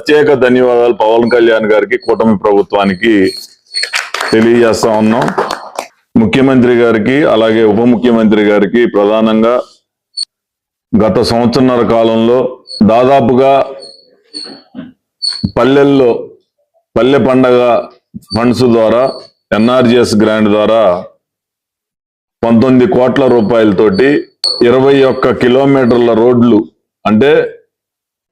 ప్రత్యేక ధన్యవాదాలు పవన్ కళ్యాణ్ గారికి కూటమి ప్రభుత్వానికి తెలియజేస్తా ఉన్నాం. ముఖ్యమంత్రి గారికి అలాగే ఉప ముఖ్యమంత్రి గారికి ప్రధానంగా గత సంవత్సరన్నర కాలంలో దాదాపుగా పల్లెల్లో పల్లె పండగ ఫండ్స్ ద్వారా ఎన్ఆర్జిఎస్ గ్రాంట్ ద్వారా పంతొమ్మిది కోట్ల రూపాయలతోటి ఇరవై ఒక్క కిలోమీటర్ల రోడ్లు అంటే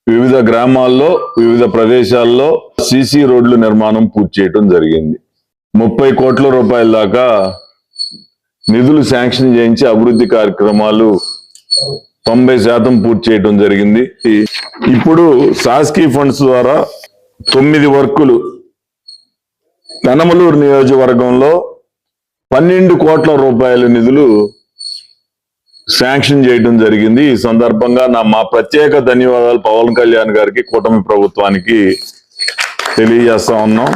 వివిధ గ్రామాల్లో వివిధ ప్రదేశాల్లో సీసీ రోడ్లు నిర్మాణం పూర్తి చేయడం జరిగింది. ముప్పై కోట్ల రూపాయల దాకా నిధులు శాంక్షన్ చేయించి అభివృద్ధి కార్యక్రమాలు తొంభై శాతం పూర్తి చేయడం జరిగింది. ఇప్పుడు సాస్కీ ఫండ్స్ ద్వారా తొమ్మిది వర్కులు పెనమలూరు నియోజకవర్గంలో పన్నెండు కోట్ల రూపాయల నిధులు శాంక్షన్ చేయడం జరిగింది. ఈ సందర్భంగా నా మా ప్రత్యేక ధన్యవాదాలు పవన్ కళ్యాణ్ గారికి కూటమి ప్రభుత్వానికి తెలియజేస్తా ఉన్నాం.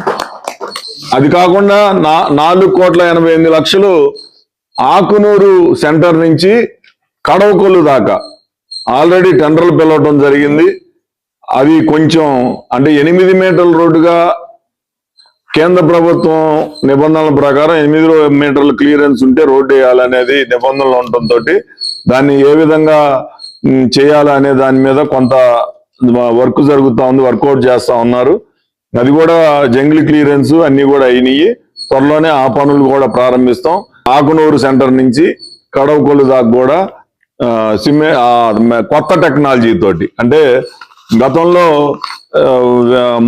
అది కాకుండా నా నాలుగు కోట్ల ఎనభై ఎనిమిది లక్షలు ఆకునూరు సెంటర్ నుంచి కడవకొల్లు దాకా ఆల్రెడీ టెండర్లు పిలవటం జరిగింది. అవి కొంచెం అంటే ఎనిమిది మీటర్ల రోడ్డుగా కేంద్ర ప్రభుత్వం నిబంధనల ప్రకారం ఎనిమిది మీటర్ల క్లియరెన్స్ ఉంటే రోడ్డు వేయాలనేది నిబంధనలు ఉండటంతో దాన్ని ఏ విధంగా చేయాలా చేయాలనే దాని మీద కొంత వర్క్ జరుగుతూ ఉంది వర్కౌట్ చేస్తా ఉన్నారు. అది కూడా జంగిల్ క్లియరెన్స్ అన్ని కూడా అయినాయి త్వరలోనే ఆ పనులు కూడా ప్రారంభిస్తాం. ఆకునూరు సెంటర్ నుంచి కడవకొల్లు దాకా కూడా సిమే కొత్త టెక్నాలజీ తోటి. అంటే గతంలో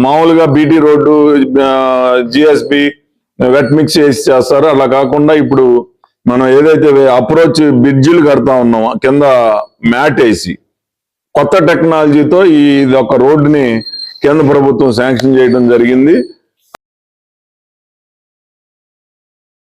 మామూలుగా BT road GSB wet mix చేసి చేస్తారు. అలా కాకుండా ఇప్పుడు మనం ఏదైతే అప్రోచ్ బ్రిడ్జిలు కడతా ఉన్నామో కింద మ్యాట్ వేసి కొత్త టెక్నాలజీతో ఈ ఇది ఒక రోడ్డుని కేంద్ర ప్రభుత్వం శాంక్షన్ చేయడం జరిగింది.